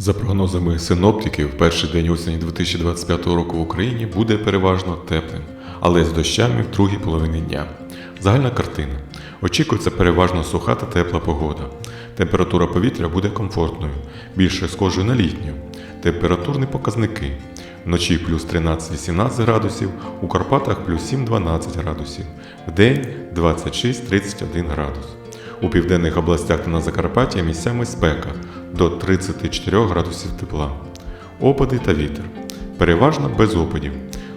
За прогнозами синоптиків, перший день осені 2025 року в Україні буде переважно теплим, але з дощами в другій половині дня. Загальна картина. Очікується переважно суха та тепла погода. Температура повітря буде комфортною, більше схожою на літню. Температурні показники. Вночі плюс 13-18 градусів, у Карпатах плюс 7-12 градусів, вдень 26-31 градус. У південних областях та на Закарпатті місцями спека до 34 градусів тепла. Опади та вітер. Переважно без опадів.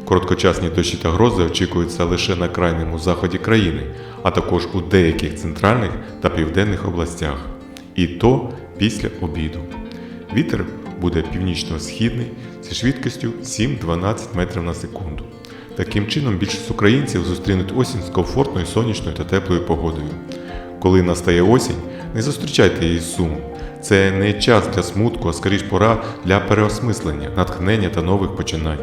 Короткочасні дощі та грози очікуються лише на крайньому заході країни, а також у деяких центральних та південних областях. І то після обіду. Вітер буде північно-східний зі швидкістю 7-12 метрів на секунду. Таким чином, більшість українців зустрінуть осінь з комфортною сонячною та теплою погодою. Коли настає осінь, не зустрічайте її з сумом. Це не час для смутку, а скоріш пора для переосмислення, натхнення та нових починань.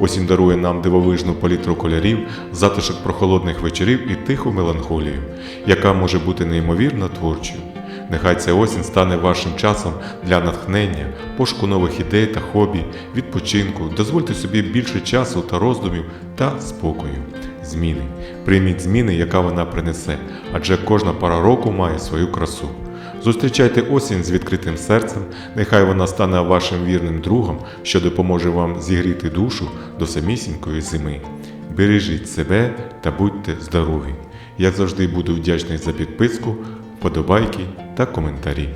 Осінь дарує нам дивовижну палітру кольорів, затишок прохолодних вечорів і тиху меланхолію, яка може бути неймовірно творчою. Нехай ця осінь стане вашим часом для натхнення, пошуку нових ідей та хобі, відпочинку. Дозвольте собі більше часу та роздумів та спокою. Зміни. Прийміть зміни, яка вона принесе, адже кожна пора року має свою красу. Зустрічайте осінь з відкритим серцем, нехай вона стане вашим вірним другом, що допоможе вам зігріти душу до самісінької зими. Бережіть себе та будьте здорові! Я завжди буду вдячний за підписку, вподобайки та коментарі.